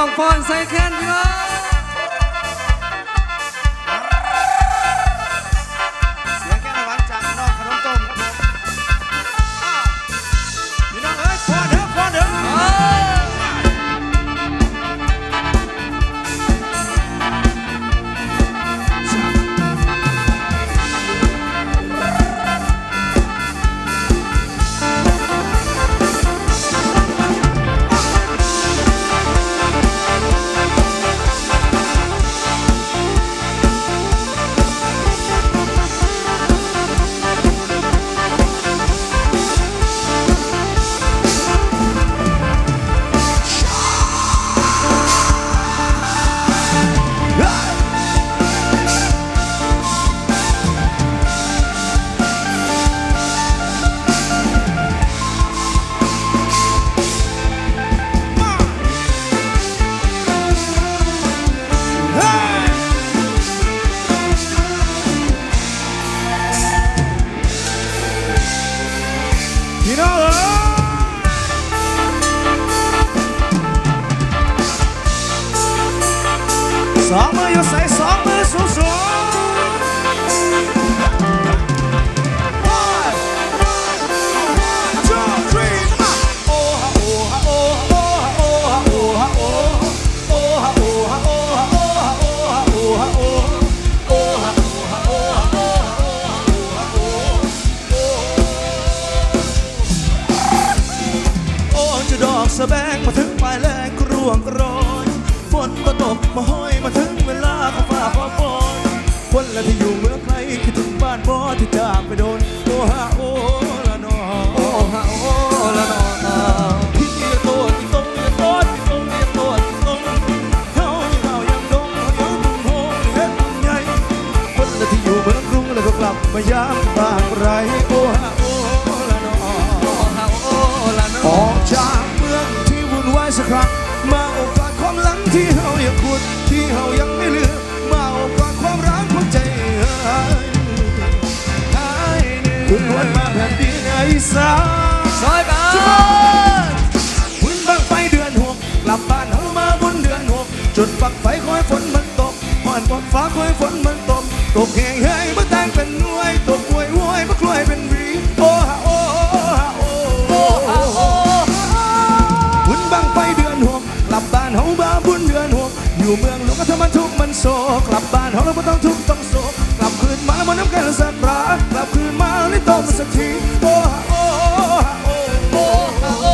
องพรใส่แค้นพี่น้อง สองมืออยู่ใส่สองมือสูงสูงสแบงมาถึงปลายแรงครวง และที่อยู่เมื่องไกลคิดถึงบ้านบ่ที่จากไปโดนโอ้ฮาโกลับบ้านของเราไม่ต้องทุกข์ต้องโศกกลับคืนมาแล้วมันน้ำกันสักรากลับคืนมาแล้ต้องสักทีโอ้โอ้โอโอ้โอ้โอ้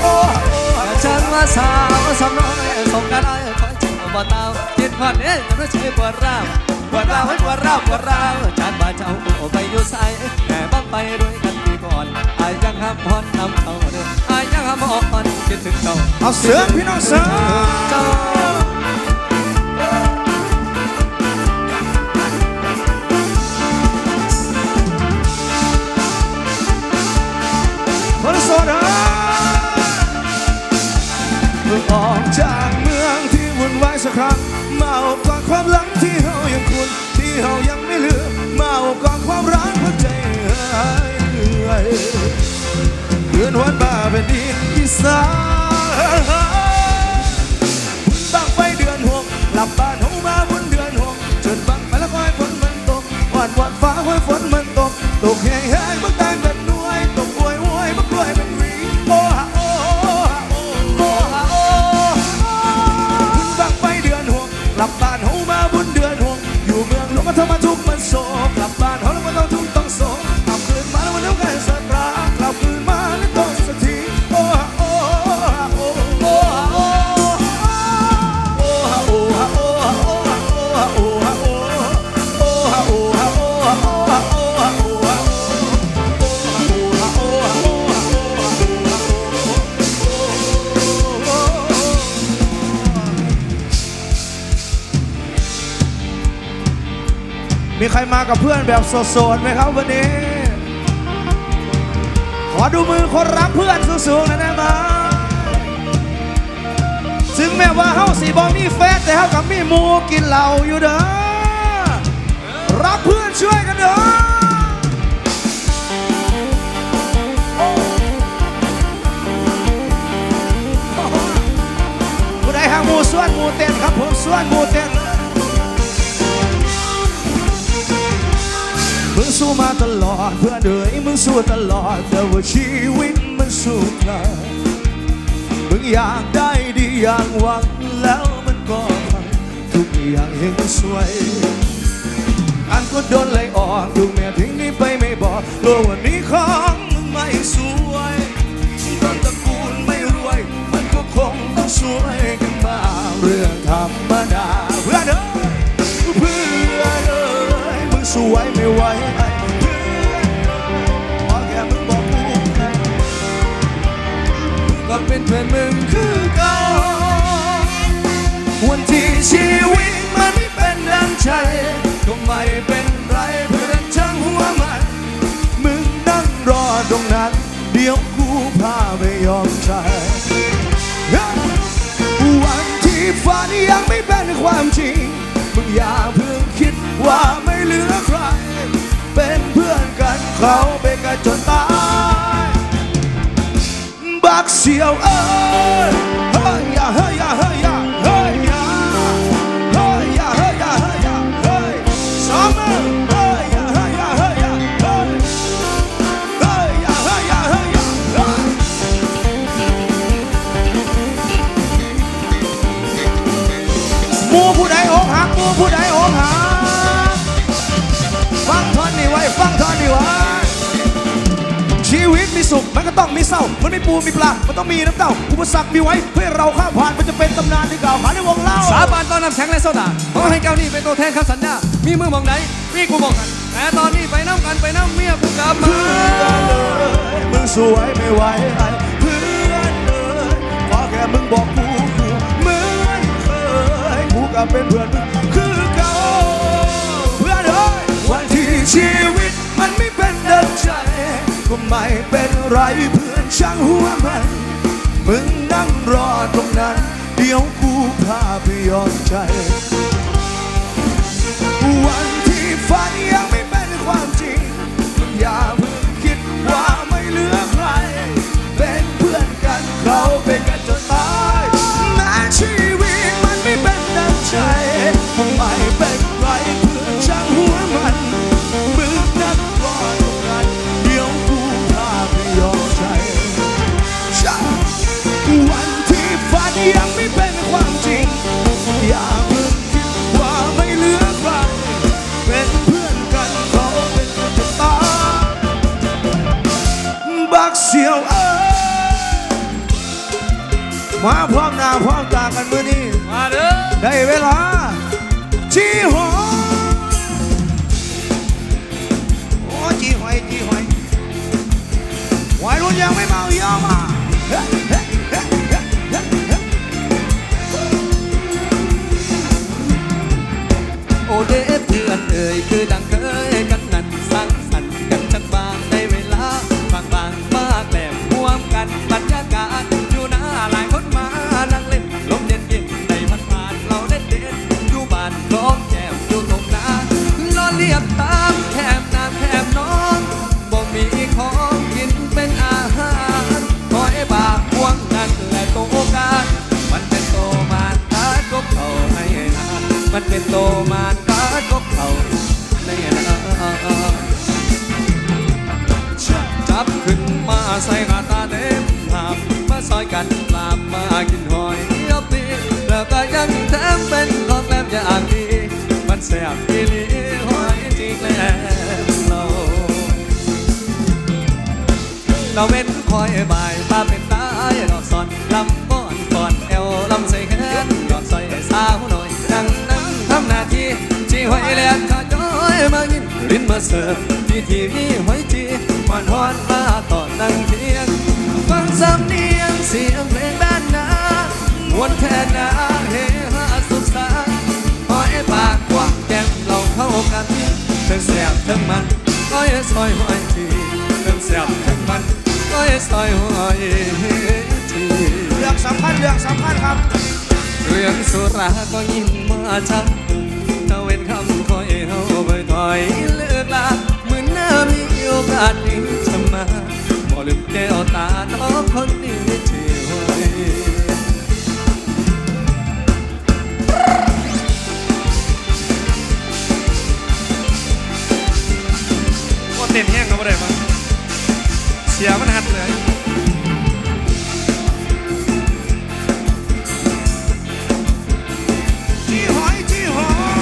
โอ้โอ้ฉันวาสาวสาวน้อยส่งกันไอ้คอยจับบ่เตาจิตผ่อนเอ๊ะไม่ใช่ปวดร้าวปวราวให้ปวร้าวปวราวจานบ้าเจ้าโอ้ไปอยู่ใส่แต่บ้าไปรวยกันดีก่อนอายังห้ามพอนนำเขา คิดถึงเจ้าเอาเสือพี่น้องเสือคนโสดเมื่อออกจากเมืองที่วุ่นวายสักครั้งมากอดความหลังที่เฮายังคุ้นที่เฮายังไม่เลืมมาอบกอดความรักหัวใจเอ่ย เงินวันมาเป็นดินอีสานื่อนแบบโสดๆไหมครับวันนี้ ขอดูมือคนรักเพื่อนสูงๆนะนะมาถึงแม้ว่าเฮาสีบอมีเฟสแต่เฮากับมีมูกินเหล่าอยู่เด้อรักเพื่อนช่วยกันเด้อผู้ใดหางมูส่วนมูเต้นครับผมส่วนมูเต้น งสู้มาตลอดเพื่อนเอ๋ยมึงสู้ตลอดแต่ว่าชีวิตมันสู้ใครมึงอยากได้ดีอย่างหวังแล้วมันก็พังทุกอย่างเห็นสวยอันก็โดนไล่ออกถูแม่ทิ้งนี่ไปไม่บอกตัววันนี้ของมึงไม่สวยต้นตระกูลไม่รวย มันก็คงต้องสวยกันบ้างเรื่องธรรมดาเพื่อเอ้ยเพื่อ ยมึงสวยไม่ไหวไอ้เพื่อนพอแค่มึงบอกกูก็เป็นเพื่อนมึงคือเก่าวันที่ชีวิตมันไม่เป็นดังใจก็ไม่เป็นไรเพื่อนช่างหัวมัน มึงนั่งรอตรงนั้น เดี๋ยวกูพาไปยอมใจวันที่ฝันยังไม่เป็นความจริงมึงอย่าเพิ่ง ว่าไม่เหลือใคร เป็นเพื่อนกันเขาไปกันจนตาย บักเสียวเอ้ย มีสุขมันก็ต้องมีเศร้า มันมีปูมีปลา มันต้องมีน้ำเต้าอุปสรรคมีไว้เพื่อเราข้ามผ่านมันจะเป็นตำนานที่กล่าวขานในวงเล่าสาบานตอนน้ำแข็งและโซดาขอให้เจ้านี่เป็นตัวแทนคำสัญญามีมือมองไหนมีกูมองกันแต่ตอนนี้ไปน้ำกันไปน้ำเมียกูกลับมาเพื่อนเอ้ยมึงสวยไม่ไหวไอ้เพื่อนเอ้ยขอแค่มึงบอกกูกูเหมือนเคยกูก็เป็นเพื่อนมึงคือเก่าเพื่อนเอ้ยวันที่ชีวิตมันไม่เป็นดังใจ ก็ไม่เป็นไรเพื่อนช่างหัวมัน มึงนั่งรอตรงนั้น เดี๋ยวกูพาไปยอมใจ วันที่ฝันยัง จีหอยโอ้จีหอยจีหอย กันลามมากินหอยเดียวปีแล้วก็ยังแถมเป็นของแกล้มอย่างดีมันแสบอีหลีหอยจริงแล้วเราเราเว้นคอยบ่ายตาเป็นตายดอกสอนลำก้อนก่อนเอวลำใส่แขนหยอดใส่สาวหน่อยนั่งนั่งทำหน้าที่จีหอยแลนขาจ้อยมากินลิ้นมาเสิร์ฟที่ที่มีหอยจีมันฮอนมาต่อ เธอแสบเธอมันก็ยังซอยหอยทีเธอแสบเธอมันก็ยังซอยหอยทีเรื่องสำคัญเรื่องสำคัญครับ เรื่องสุราก็ยิ้มมาช้ำถ้าเว้นคำคอยเฮาไปถอยเลิกลาเหมือนหน้ามีโอกาสนี้จะมาบ่ลืมแก้วตาน้องคนนี้ที่หอ ได้ปะเสียมันหัดเลยจี้หอยจี้หอย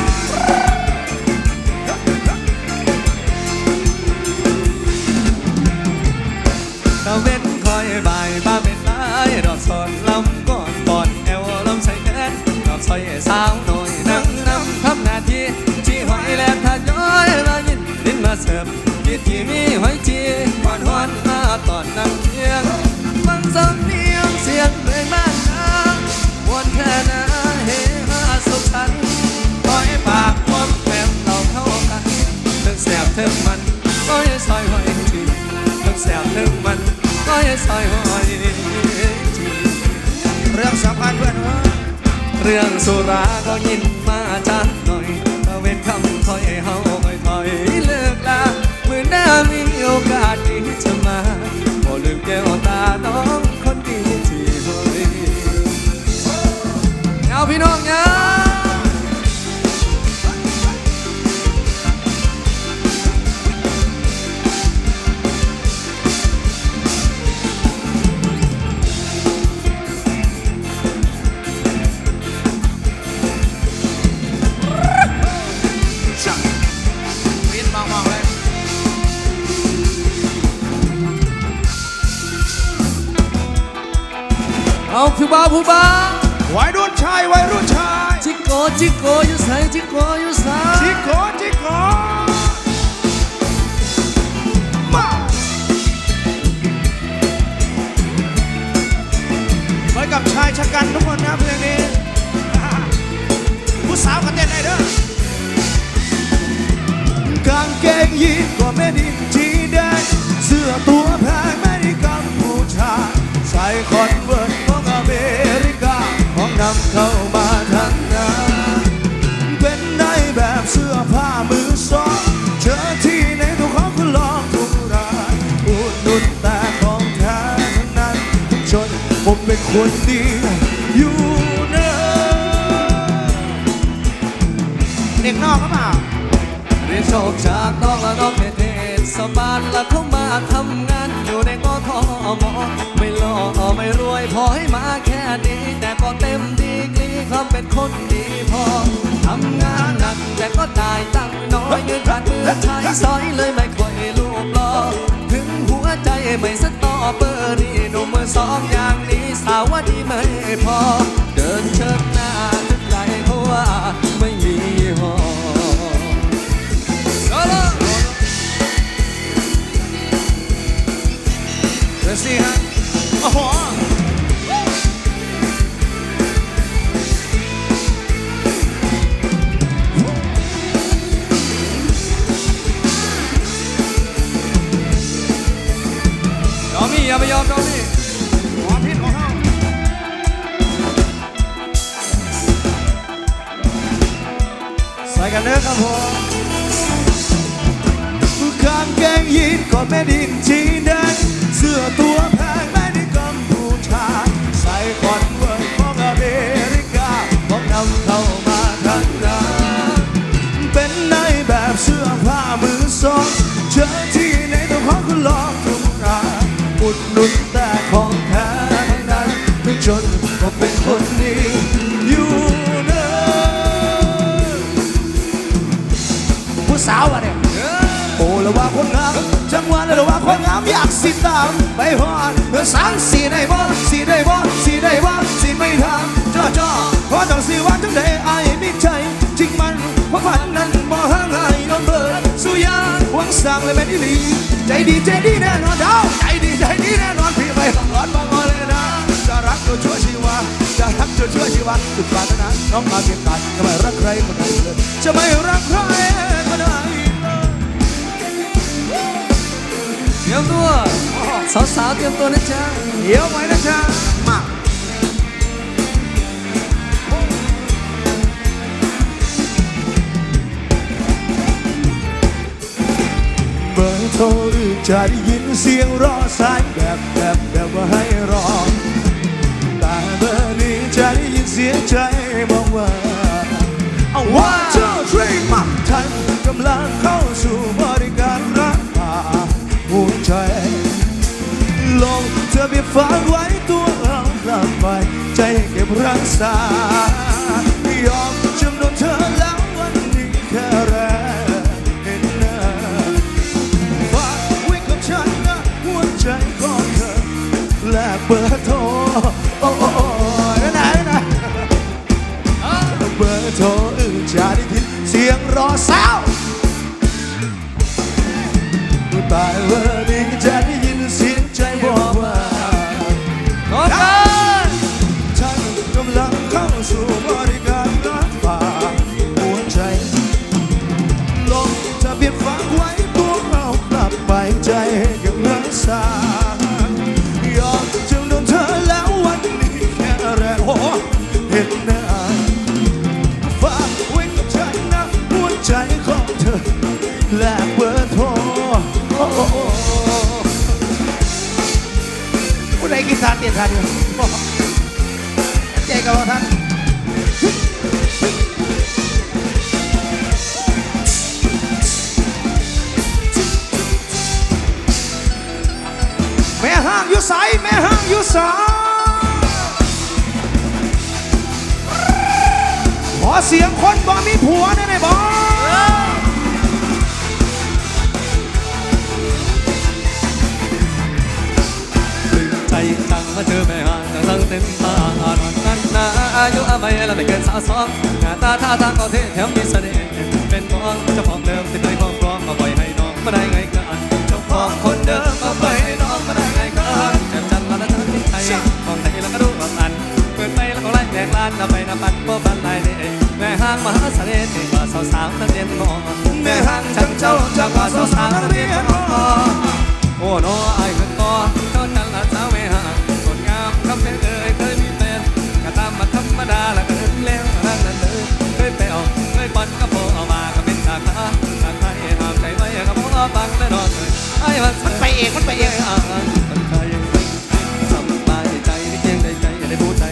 ตะเว้นคอยบ่ายบ้าเป็นตายดอกสอนลำก่อนบอนแอวลำใส่แขนดอกซอยสาวหน่อยนั่งนำทำหน้าที่ชี้หอยแลกทาย้อยมายินลิ้นมาเสิร์ฟ ที่มีหอยจีหวานหวานมาตอนนั่งเทียงฟังสำเนียงเสียงเพลงบ้านนาวนแค่นาเฮฮาสุขสันต์คอยปากความแผ่เราเข้ากันถึงแสบถึงมันก็ยังซอยหอยจีทั้งแสบทั้งมันก็ยังซอยหอยจีเรื่องสำคัญเพื่อนเอ้ยเรื่องสุราก็ยินมาจักหน่อยถ้าเว้นคำถอยเฮาค่อยถอยเลิกลาเมื่อหน้ามีโอกาสที่จะมาบอลืมแก้วตาน้องคนดีที่หอยเอาพี่น้องเนี่ยช่าง ผู้บ่าวผู้บ่าววัยรุ่นชายวัยรุ่นชายจิโกจิโกอยู่ใส่จิโกอยู่ใส่จิโกจิโกมาไว้กับชายชะกันทุกคนนะเพลงนี้ผู้สาวก็เต้นได้เด้อกางเกงยีนก็ไม่ดินจีแดงเสื้อตัวแพง คนดีอยู่เนอะเด็กนอกก็เปล่าเรียนโชคจากน้องและน้องเทเทศบาลและเข้ามาทำงานอยู่ในกทมไม่หล่อไม่รวยพอให้มาแค่นี้ แต่ก็เต็มดีกรีความเป็นคนดีพอทำงานหนักแต่ก็ได้ตังค์น้อยยืนขาดมือชายซอยเลยไม่ค่อยรูปหล่อถึงหัวใจไม่สตอเบอร์นี่หนุ่มมือสองอย่างนี้ สาวว่าดีไม่พอ กันเด้อครับผมกางเกงยีนก็ไม่ดินจีแดงเสื้อตัวแพง คนงามอยากสิตามไปหอดเพื่อสังสีได้บ่สีได้บ่สีได้บ่สีไม่ทางจ้าจ้าเพราะต้องสีวันจังได้อายมีใจจริงมันเพราะฝันนั้นบ่ห่างหายยอมเบิดสุยาหวังสั่งเลยแม่นอีหลีใจดีใจดีแน่นอนดาใจดีใจดีแน่นอนพี่ไปหอดมางอเลยนะจะรักจนชั่วชีวาจะรักจนชั่วชีวาสุดปรารถนาน้องมาเพียงกันจะไม่รักใครก็ได้เลยจะไม่รักใคร ตรียมตัว สาวๆเตรียมตัวนะจ๊ะเดี๋ยวไว้นะจ๊ะมาเบอร์โทรหรือจะได้ยินเสียงรอสายแบบ ษายอมจำนนเธอแล้ววันนี้แค่แรงเห็นหน้าฝากไว้กับฉันนะหัวใจของเธอแลกเบอร์โทรโอ้โอ้โอ้นะนะนะเบอร์โทรอื่นจะได้ยินเสียงรอสาวตายวันนี้ ดกีตาร์เตียนท่านอยู่ใจกับว่าท่านแม่ห้างอยู่ใสแม่ห้างอยู่ใสขอเสียงคนบ่มีผัวได้ไหมบ่ อนนั้นนาอายุอาไม่ละไม่เกินสาวสองหน้าตาท่าทางก็เท่แถมมีเสน่ห์เป็นของเจ้าของเดิมที่เคยครอบครองมาปล่อยให้น้องมาได้ไงกันเจ้าของคนเดิมมาปล่อยให้น้องมาได้ไงกันแจ่มจันทร์มาแล้วทั้งที่ไทยของไทยแล้วก็รู้ว่าอันเปิดไปแล้วก็ไล่แหลกลานนับไปนับปันบ่บันไลเด้แม่ห้างมหาเสน่ห์ที่ว่าสาวสาวนักเรียนมอแม่ห้างช่างเจ้าจากว่าสาวสาวนักเรียนมอโอ้โนไอ้คนต่อ ละเอินแล้วรักนั้นเลยเคยไปออกเคยปั่นก็พอเอามาก็เป็นสาขาทางไทยห้ามใจไว้ก็พอฟังแน่นอนเลยไอ้วันมันไปเองมันไปเองอ่านคนไทยสบายใจที่เพียงได้ใจได้พูดใจ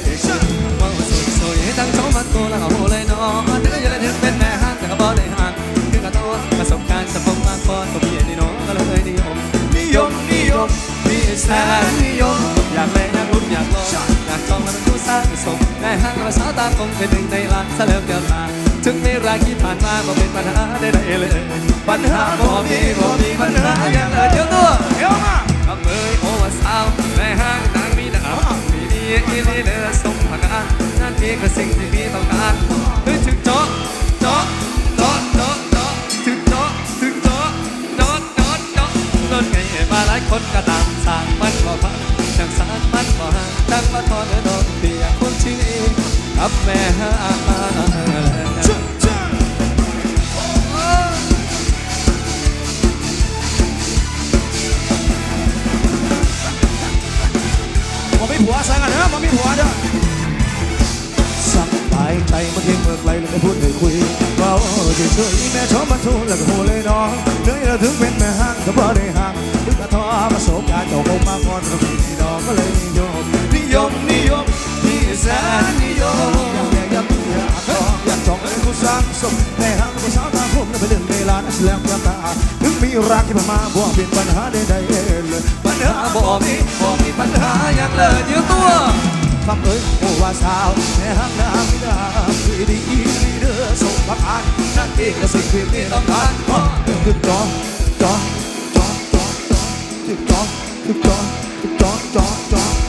ว่าสวยสวยให้ทั้งชมมันโตแล้วก็โหเลยเนาะเนื้อยังถึงเป็นแม่ห้างแต่ก็บ่ได้ห่างคือกระโตประสบการณ์สมองมากพอตัวเมียนี่เนาะก็เลยนิยมนิยมนิยมพี่แสนนิยมอยากเล่นอยากรุ่นอยากลองอยากจองแล้วเป็นผู้สร้างสม ในห้างภาษาตาคงเป็นหนึ่งในล้านเสลิมเกินมาถึงไมีราคีผ่านมาบ่เป็นปัญหาใดๆเลย ปัญหาบ่มีบ่มีปัญหาอย่างเลยเดียวตัวเดี๋ยวมาคำเอ่ยโอว่าสาวในห้างนางมีดาวมีดีอีลีเดอร์สมผักการนั่นที่คือสิ่งที่พี่ต้องการถึงโจ๊ะโจ๊ะโจ๊ะโจ๊ะโจ๊ะถึงโจ๊ะถึงโจ๊ะโจ๊ะโจ๊ะโจ๊ะรถไงมาหลายคนก็ตามสร้างมันก็พังจังสารมันก็ห่างจังมาทอดดอกเบี้ยคนที่ กับแม่ห้ามีผัวใส่กันเด้อบ่มีผัวเด้อสบายใจมาเที่ยงเมื่อไกลแล้วไม่พูดไม่คุยเบาเฉยๆแม่ชอบมาทูแล้วก็โหเลยน้องเหนื่อยเราถึงเป็นแม่ห้างก็บ่ได้ห่างถึงกระท้อประสบการณ์เจ้าคงมาก่อนก็มีน้องก็เลยนิยมนิยมนิยม ที่แสนิยมอยากแย่อยากมีอยากทองอยากจองเป็นผู้สร้างสมในห้างก็สาวตาคมและไปเดินในร้านแสลงยามตาถึงมีรักที่ผ่ามาบ่เป็นปัญหาใดๆเลยปัญหาบ่มีบ่มีปัญหาอย่างเลยเดียวตัวคำเอ้ยโอ้ว่าสาวแม่ห้างน้ำไม่ได้ดีดีดีเด้อส่งพักอ่านนั่นเองก็สิ่งที่ต้องการถึงจอจอจอจอจองจองจองจอจอจอจอ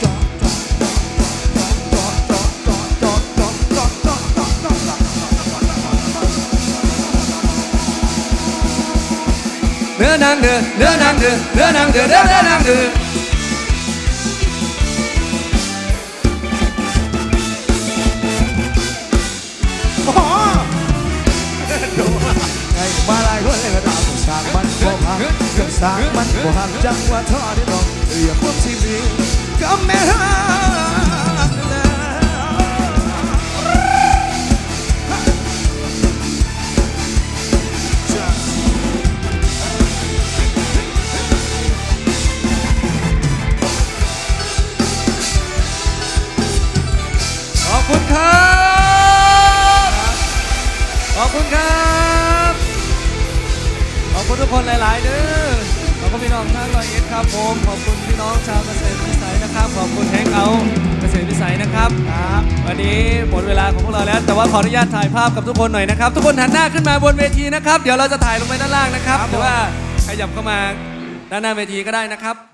nửa nửa nàng nửa nửa nàng nửa nửa nàng nửa ba lại gọi là đạo của sáng mắt của hàng gần sáng mắt qua thọ đến lòng từ giờ khuôn chim đi cắm mẹ hơn ขออนุญาตถ่ายภาพกับทุกคนหน่อยนะครับ ทุกคนหันหน้าขึ้นมาบนเวทีนะครับ เดี๋ยวเราจะถ่ายลงไปด้านล่างนะครับหรือว่าขยับเข้ามาด้านหน้าเวทีก็ได้นะครับ